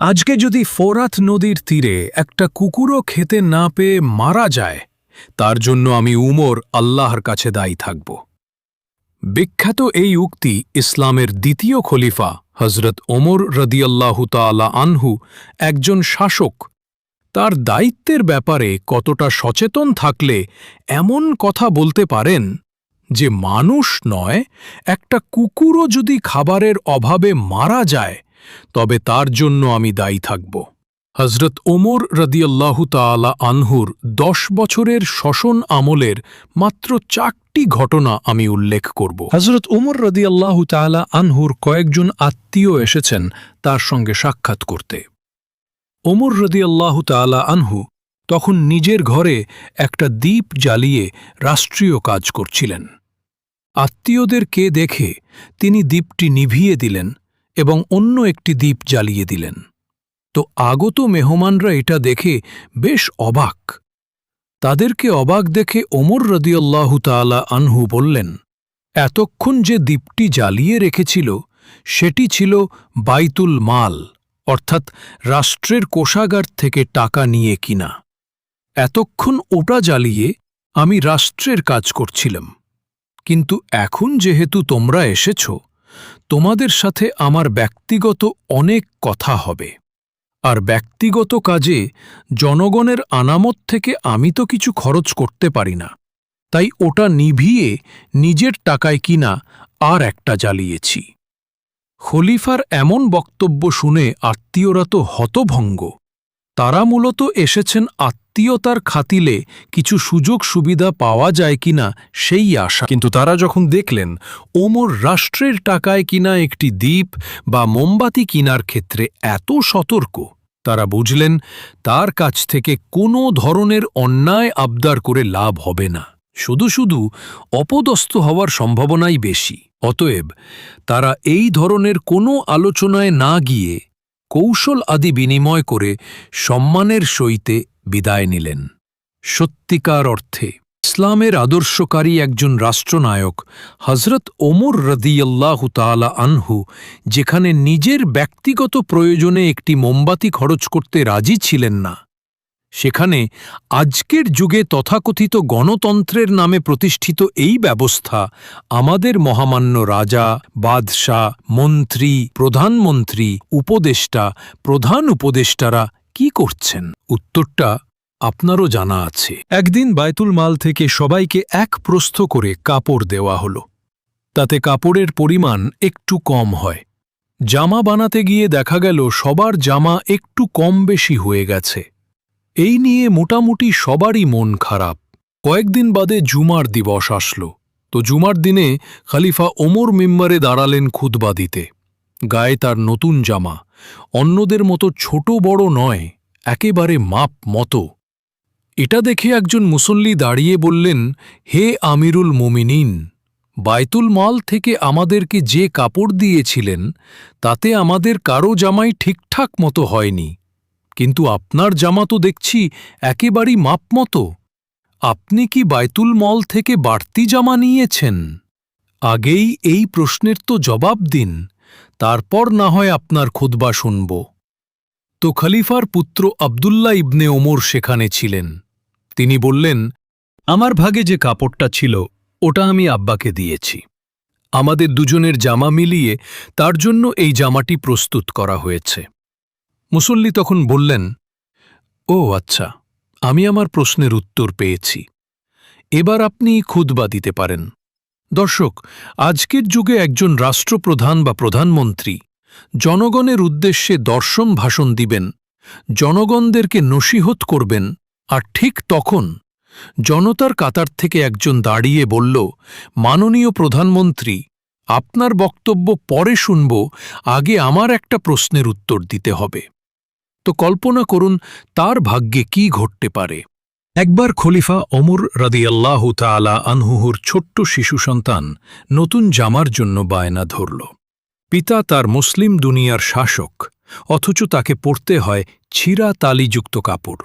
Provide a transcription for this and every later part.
আজকে যদি ফোরাত নদীর তীরে একটা কুকুরও খেতে না পেয়ে মারা যায়, তার জন্য আমি উমর আল্লাহর কাছে দায়ী থাকব। বিখ্যাত এই উক্তি ইসলামের দ্বিতীয় খলিফা হজরত ওমর রদিয়াল্লাহু তালা আনহু, একজন শাসক। তার দায়িত্বের ব্যাপারে কতটা সচেতন থাকলে এমন কথা বলতে পারেন যে মানুষ নয়, একটা কুকুরও যদি খাবারের অভাবে মারা যায় তবে তার জন্য আমি দায়ী থাকব। হজরত ওমর রদিয়াল্লাহু তালা আনহুর দশ বছরের শোষণ আমলের মাত্র চারটি ঘটনা আমি উল্লেখ করব। হজরত ওমর রদিয়াল্লাহু তালা আনহুর কয়েকজন আত্মীয় এসেছেন তার সঙ্গে সাক্ষাৎ করতে। ওমর রদিয়াল্লাহু তালা আনহু তখন নিজের ঘরে একটা দ্বীপ জ্বালিয়ে রাষ্ট্রীয় কাজ করছিলেন। আত্মীয়দের কে দেখে তিনি দ্বীপটি নিভিয়ে দিলেন এবং অন্য একটি দ্বীপ জ্বালিয়ে দিলেন। তো আগত মেহমানরা এটা দেখে বেশ অবাক। তাদেরকে অবাক দেখে ওমর রদিয়াল্লাহু তালা আনহু বললেন, এতক্ষণ যে দ্বীপটি জ্বালিয়ে রেখেছিল, সেটি ছিল বাইতুল মাল, অর্থাৎ রাষ্ট্রের কোষাগার থেকে টাকা নিয়ে কিনা। এতক্ষণ ওটা জ্বালিয়ে আমি রাষ্ট্রের কাজ করছিলাম। কিন্তু এখন যেহেতু তোমরা এসেছ তোমাদের সাথে আমার ব্যক্তিগত অনেক কথা হবে। আর ব্যক্তিগত কাজে জনগণের আনামত থেকে আমি তো কিছু খরচ করতে পারি না। তাই ওটা নিভিয়ে নিজের টাকায় কিনা আর একটা জ্বালিয়েছি। খলিফার এমন বক্তব্য শুনে আত্মীয়রা তো হতভঙ্গ। তারা মূলত এসেছেন আত্মীয়তার খাতিলে কিছু সুযোগ সুবিধা পাওয়া যায় কিনা সেই আশা। কিন্তু তারা যখন দেখলেন ওমর রাষ্ট্রের টাকায় কিনা একটি দ্বীপ বা মোমবাতি কিনার ক্ষেত্রে এত সতর্ক, তারা বুঝলেন তার কাছ থেকে কোনো ধরনের অন্যায় আবদার করে লাভ হবে না। শুধু শুধু অপদস্থ হওয়ার সম্ভাবনাই বেশি। অতএব তারা এই ধরনের কোনো আলোচনায় না গিয়ে কৌশল আদি বিনিময় করে সম্মানের সইতে বিদায় নিলেন। সত্যিকার অর্থে ইসলামের আদর্শকারী একজন রাষ্ট্রনায়ক হজরত ওমর রদিয়াল্লাহু তালা আনহু, যেখানে নিজের ব্যক্তিগত প্রয়োজনে একটি মোমবাতি খরচ করতে রাজি ছিলেন না সেখানে আজকের যুগে তথাকথিত গণতন্ত্রের নামে প্রতিষ্ঠিত এই ব্যবস্থা আমাদের মহামান্য রাজা, বাদশাহ, মন্ত্রী, প্রধানমন্ত্রী, উপদেষ্টা, প্রধান উপদেষ্টারা কি করছেন? উত্তরটা আপনারও জানা আছে। একদিন বায়তুল মাল থেকে সবাইকে এক প্রস্থ করে কাপড় দেওয়া হল। তাতে কাপড়ের পরিমাণ একটু কম হয়। জামা বানাতে গিয়ে দেখা গেল সবার জামা একটু কম বেশি হয়ে গেছে। এই নিয়ে মোটামুটি সবারই মন খারাপ। কয়েকদিন বাদে জুমার দিবস আসল। তো জুমার দিনে খালিফা ওমর মিম্বারে দাঁড়ালেন খুতবা দিতে। গায়ে তার নতুন জামা। অন্যদের মতো ছোট বড় নয়, একেবারে মাপ মতো। এটা দেখে একজন মুসল্লি দাঁড়িয়ে বললেন, হে আমিরুল মোমিনিন, বাইতুল মাল থেকে আমাদেরকে যে কাপড় দিয়েছিলেন, তাতে আমাদের কারও জামাই ঠিকঠাক মতো হয়নি। কিন্তু আপনার জামা তো দেখছি একেবারেই মাপমতো। আপনি কি বাইতুল মল থেকে বাড়তি জামা নিয়েছেন? আগেই এই প্রশ্নের তো জবাব দিন, তারপর না হয় আপনার খুদবা শুনব। তো খলিফার পুত্র আবদুল্লাহ ইবনে ওমর সেখানে ছিলেন। তিনি বললেন, আমার ভাগে যে কাপড়টা ছিল, ওটা আমি আব্বাকে দিয়েছি। আমাদের দুজনের জামা মিলিয়ে তার জন্য এই জামাটি প্রস্তুত করা হয়েছে। মুসল্লি তখন বললেন, ও আচ্ছা আমি আমার প্রশ্নের উত্তর পেয়েছি। এবার আপনি খুদবা দিতে পারেন। দর্শক, আজকের যুগে একজন রাষ্ট্রপ্রধান বা প্রধানমন্ত্রী জনগণের উদ্দেশ্যে দর্শন ভাষণ দিবেন, জনগণদেরকে নসিহত করবেন, আর ঠিক তখন জনতার কাতার থেকে একজন দাঁড়িয়ে বলল, মাননীয় প্রধানমন্ত্রী, আপনার বক্তব্য পরে শুনব, আগে আমার একটা প্রশ্নের উত্তর দিতে হবে। তো কল্পনা করুন তার ভাগ্যে কি ঘটতে পারে। একবার খলিফা অমর রদিয়াল্লাহ তালা আনহুহুর ছোট্ট শিশু সন্তান নতুন জামার জন্য বায়না ধরল। পিতা তার মুসলিম দুনিয়ার শাসক, অথচ তাকে পড়তে হয় ছিঁড়া তালিযুক্ত কাপড়।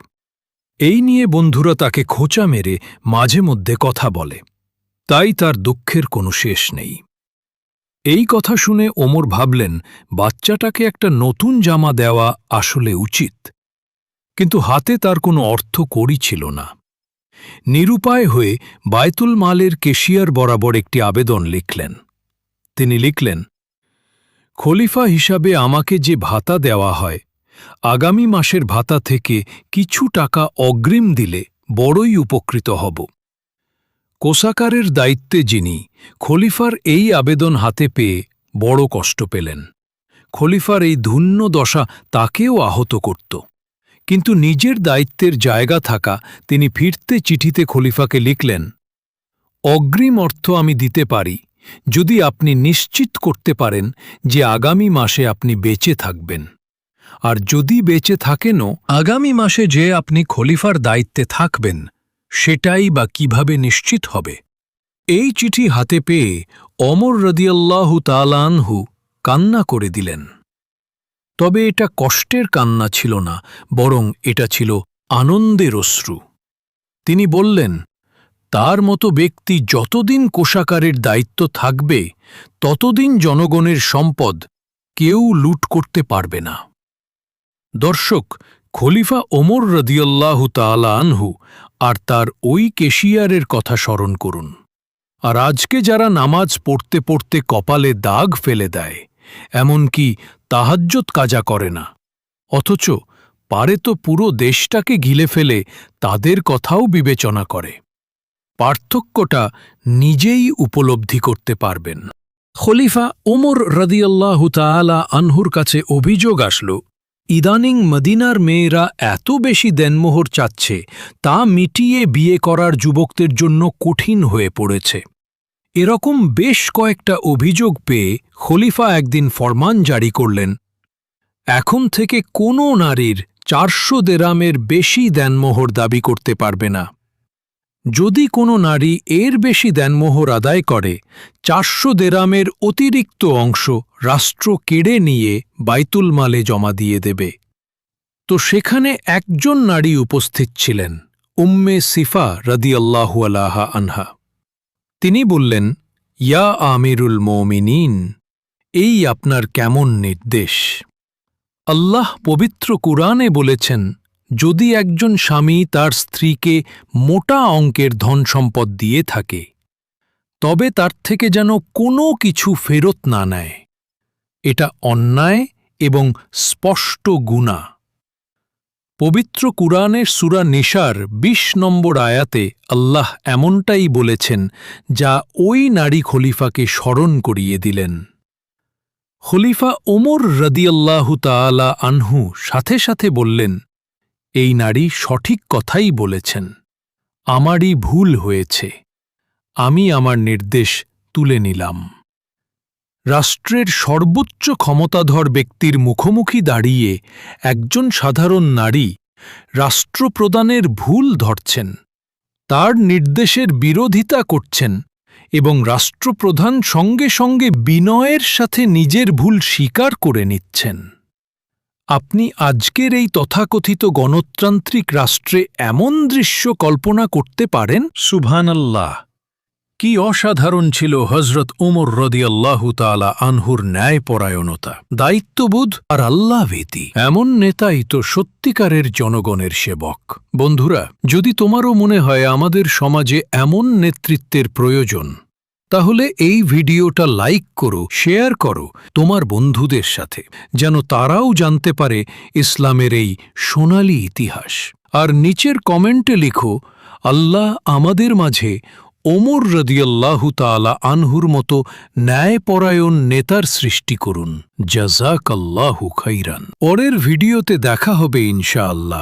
এই নিয়ে বন্ধুরা তাকে খোঁচা মেরে মাঝে মধ্যে কথা বলে। তাই তার দুঃখের কোনো শেষ নেই। এই কথা শুনে ওমর ভাবলেন, বাচ্চাটাকে একটা নতুন জামা দেওয়া আসলে উচিত। কিন্তু হাতে তার কোনো অর্থ করি ছিল না। নিরুপায় হয়ে বায়তুল মালের কেশিয়ার বরাবর একটি আবেদন লিখলেন। তিনি লিখলেন, খলিফা হিসাবে আমাকে যে ভাতা দেওয়া হয়, আগামী মাসের ভাতা থেকে কিছু টাকা অগ্রিম দিলে বড়ই উপকৃত হব। কোষাকারের দায়িত্বে যিনি, খলিফার এই আবেদন হাতে পেয়ে বড় কষ্ট পেলেন। খলিফার এই ধুন্য দশা তাকেও আহত করত। কিন্তু নিজের দায়িত্বের জায়গা থাকা তিনি ফিরতে চিঠিতে খলিফাকে লিখলেন, অগ্রিম অর্থ আমি দিতে পারি, যদি আপনি নিশ্চিত করতে পারেন যে আগামী মাসে আপনি বেঁচে থাকবেন। আর যদি বেঁচে থাকেনও, আগামী মাসে যে আপনি খলিফার দায়িত্বে থাকবেন সেটাই বা কীভাবে নিশ্চিত হবে? এই চিঠি হাতে পেয়ে অমর রদিয়াল্লাহু তালানহু কান্না করে দিলেন। তবে এটা কষ্টের কান্না ছিল না, বরং এটা ছিল আনন্দের অশ্রু। তিনি বললেন, তার মতো ব্যক্তি যতদিন কোষাকারের দায়িত্ব থাকবে, ততদিন জনগণের সম্পদ কেউ লুট করতে পারবে না। দর্শক, খলিফা ওমর রদিয়াল্লাহু তালা আনহু আর তার ওই কেশিয়ারের কথা স্মরণ করুন। আর আজকে যারা নামাজ পড়তে পড়তে কপালে দাগ ফেলে দেয়, এমনকি তাহাজ্জত কাজা করে না। অথচ পারে তো পুরো দেশটাকে গিলে ফেলে তাদের কথাও বিবেচনা করে। পার্থক্যটা নিজেই উপলব্ধি করতে পারবেন। খলিফা ওমর রদিয়াল্লাহু তাআলা আনহুর কাছে অভিযোগ আসল ইদানিং মদিনার মেয়েরা এত বেশি দেনমোহর চাচ্ছে, তা মিটিয়ে বিয়ে করার যুবকদের জন্য কঠিন হয়ে পড়েছে। এরকম বেশ কয়েকটা অভিযোগ পেয়ে খলিফা একদিন ফরমান জারি করলেন। এখন থেকে কোনো নারীর চারশো দেরামের বেশি দেনমোহর দাবি করতে পারবে না। যদি কোনো নারী এর বেশি দেনমোহর আদায় করে, চারশো দেরামের অতিরিক্ত অংশ রাষ্ট্র কেড়ে নিয়ে বাইতুল মালে জমা দিয়ে দেবে। তো সেখানে একজন নারী উপস্থিত ছিলেন, উম্মে সিফা রদিয়াল্লাহু আলাহা আনহা। তিনি বললেন, ইয়া আমিরুল মৌমিনিন, এই আপনার কেমন নির্দেশ? আল্লাহ পবিত্র কুরআনে বলেছেন যদি একজন স্বামী তার স্ত্রীকে মোটা অঙ্কের ধন সম্পদ দিয়ে থাকে, তবে তার থেকে যেন কোনো কিছু ফেরত না নেয়। এটা অন্যায় এবং স্পষ্ট গুণা। পবিত্র কুরআনের সুরা নিশার ২০ নম্বর আয়াতে আল্লাহ এমনটাই বলেছেন, যা ওই নারী খলিফাকে স্মরণ করিয়ে দিলেন। খলিফা ওমর রদিয়াল্লাহু তাআলা আনহু সাথে সাথে বললেন এই নারী সঠিক কথাই বলেছেন। আমারই ভুল হয়েছে। আমি আমার নির্দেশ তুলে নিলাম। রাষ্ট্রের সর্বোচ্চ ক্ষমতাধর ব্যক্তির মুখোমুখি দাঁড়িয়ে একজন সাধারণ নারী রাষ্ট্রপ্রদানের ভুল ধরছেন, তার নির্দেশের বিরোধিতা করছেন এবং রাষ্ট্রপ্রধান সঙ্গে সঙ্গে বিনয়ের সাথে নিজের ভুল স্বীকার করে নিচ্ছেন। আপনি আজকের এই তথাকথিত গণতান্ত্রিক রাষ্ট্রে এমন দৃশ্য কল্পনা করতে পারেন? সুবহানাল্লাহ। কি অসাধারণ ছিল হজরত উমর রদিয়াল্লাহু তালা আনহুর ন্যায়পরায়ণতা। দায়িত্ববোধ আর আল্লাভীতি এমন নেতাই তো সত্যিকারের জনগণের সেবক। বন্ধুরা, যদি তোমারও মনে হয় আমাদের সমাজে এমন নেতৃত্বের প্রয়োজন তাহলে এই ভিডিওটা লাইক করো, শেয়ার করো তোমার বন্ধুদের সাথে, যেন তারাও জানতে পারে ইসলামের এই সোনালী ইতিহাস। আর নিচের কমেন্টে লিখো, আল্লাহ আমাদের মাঝে ওমর রদিয়াল্লাহু তালা আনহুর মতো ন্যায়পরায়ণ নেতার সৃষ্টি করুন। জাজাক আল্লাহু খাইরান। পরের ভিডিওতে দেখা হবে ইনশাআল্লাহ।